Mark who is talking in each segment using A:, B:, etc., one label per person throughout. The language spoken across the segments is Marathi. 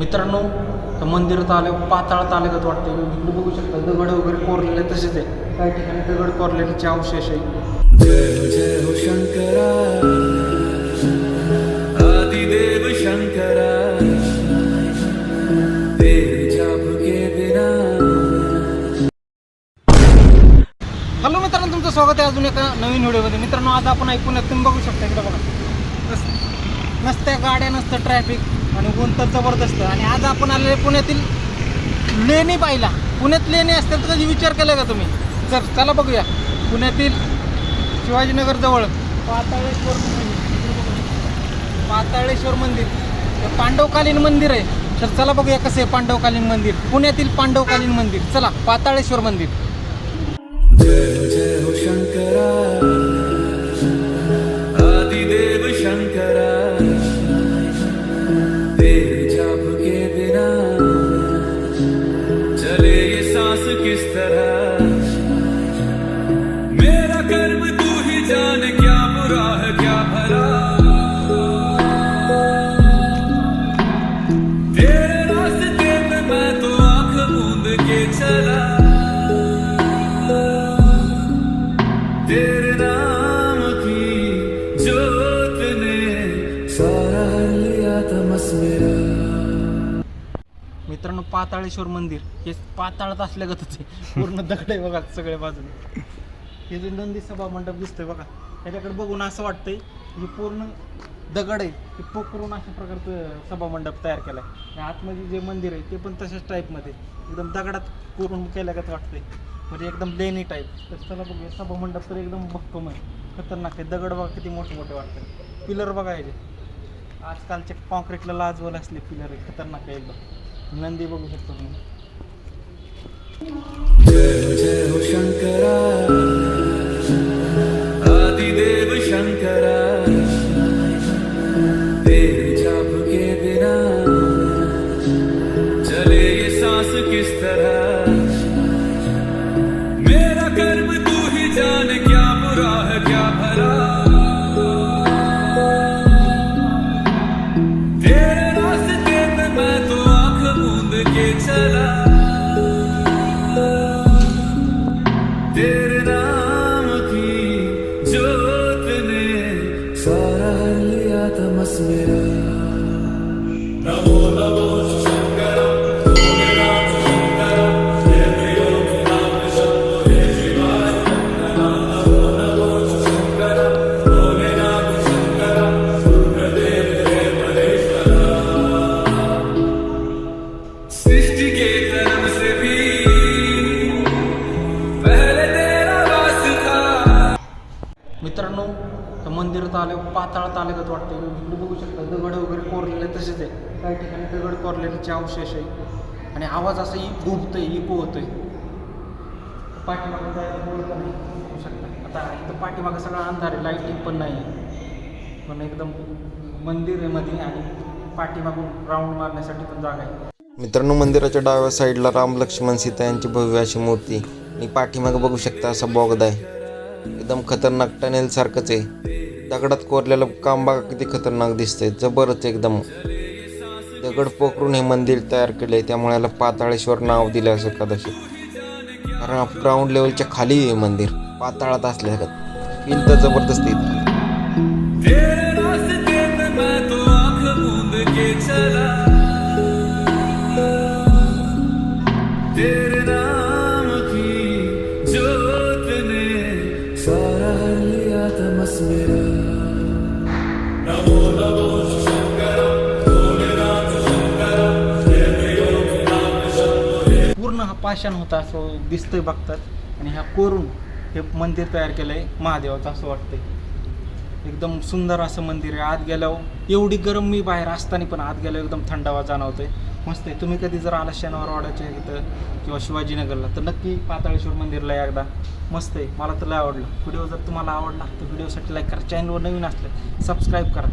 A: मित्रांनो तर मंदिरात आले पाताळात आले का वाटते इकडे बघू शकता दगड वगैरे कोरलेले तसेच आहे काही ठिकाणी दगड कोरलेल्याचे अवशेष आहे
B: जय जय हो शंकरा आदिदेव शंकरा तेरे जाप के बिना.
A: हॅलो मित्रांनो तुमचं स्वागत आहे अजून एका नवीन व्हिडिओमध्ये. मित्रांनो आज आपण ऐकून तुम्ही बघू शकता इकडे बघा. नस- नसत्या गाड्या नसतं ट्रॅफिक आणि ऊन तर जबरदस्त. आणि आज आपण आलेले पुण्यातील लेणी पाहिला पुण्यात लेणी असतात तर कधी विचार केला का तुम्ही? चल चला बघूया. पुण्यातील शिवाजीनगर जवळ. पाताळेश्वर मंदिर. पाताळेश्वर मंदिर. हे पांडवकालीन मंदिर आहे. तर चला बघूया कसं आहे पांडवकालीन मंदिर. पुण्यातील पांडवकालीन मंदिर. चला पाताळेश्वर मंदिर.
B: चले ये सांस किस तरह?
A: मित्रांनो पाताळेश्वर मंदिर. हे पाताळात असल्यागतच आहे. पूर्ण दगड आहे बघा सगळ्या बाजूने. हे जे नंदी सभा मंडप दिसतोय बघा. त्याच्याकडे बघून असं वाटतंय हे पूर्ण दगड आहे. हे पोखरून अशा प्रकारचं सभा मंडप तयार केलाय. आणि आतमध्ये जे मंदिर आहे ते पण तशाच टाईपमध्ये एकदम दगडात कोरून केल्यागत वाटतंय. म्हणजे एकदम लेणी टाईप तर चला बघूया सभा मंडप तर एकदम भक्कम आहे. खतरनाक आहे. दगड बघा किती मोठे मोठे वाटतात पिलर बघा याचे आजकालचे कॉन्क्रीटला लाजवल असले पिलर आहे. खतरनाक आहे एकदम. नंदी बघू शकतो तुम्ही.
B: हो शंकरा. तेरे के बिना चले ये सांस किस तरह? लिया तमस मेरा तर
A: त्या मंदिरात आले पाताळात आले का इकडे बघू शकता दगड वगैरे कोरलेले तसेच आहे. काही ठिकाणी दगड कोरलेल्याचे अवशेष आहे. आणि आवाज असा इ घुमतोय इको होतोय. पाठीमागं जायला बोलत नाही बघू शकता. आता इथं पाठीमागं सगळा अंधार आहे लाईटिंग पण नाही आहे. पण एकदम मंदिर आहे मध्ये आणि पाठीमागून राऊंड मारण्यासाठी पण जागा आहे.
C: मित्रांनो मंदिराच्या डाव्या साईडला राम लक्ष्मण सीता यांची भव्य अशी मूर्ती. आणि पाठीमागं बघू शकता असा बोगदा आहे. एकदम खतरनाक टनेलसारखंच आहे. दगडात कोरलेलं कांबा किती खतरनाक दिसतंय. जबरच एकदम. दगड पोखरून हे मंदिर तयार केलं आहे त्यामुळे याला पाताळेश्वर नाव दिलं असं कदाचित. कारण ग्राउंड लेवलच्या खाली आहे मंदिर. पाताळात असल्यागत. फील तर जबरदस्त येतं
B: तेरे नाम
A: पाषाण होता असं दिसतंय बघतात. आणि ह्या कोरून हे मंदिर तयार केलं आहे महादेवाचं असं वाटतंय. एकदम सुंदर असं मंदिर आहे. आत गेल्यावर एवढी गरम मी बाहेर असताना पण आत गेल्यावर एकदम थंडावा जाणवतोय. मस्त आहे. तुम्ही कधी जर आला शनिवार वाड्याच्या इथं किंवा शिवाजीनगरला तर नक्की पाताळेश्वर मंदिरला या एकदा. मस्त आहे. मला तर लय आवडलं. व्हिडिओ जर तुम्हाला आवडला तर व्हिडिओसाठी लाईक करा. चॅनलवर नवीन असलं सबस्क्राईब करा.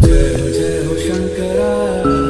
B: जय जय हो शंकरा.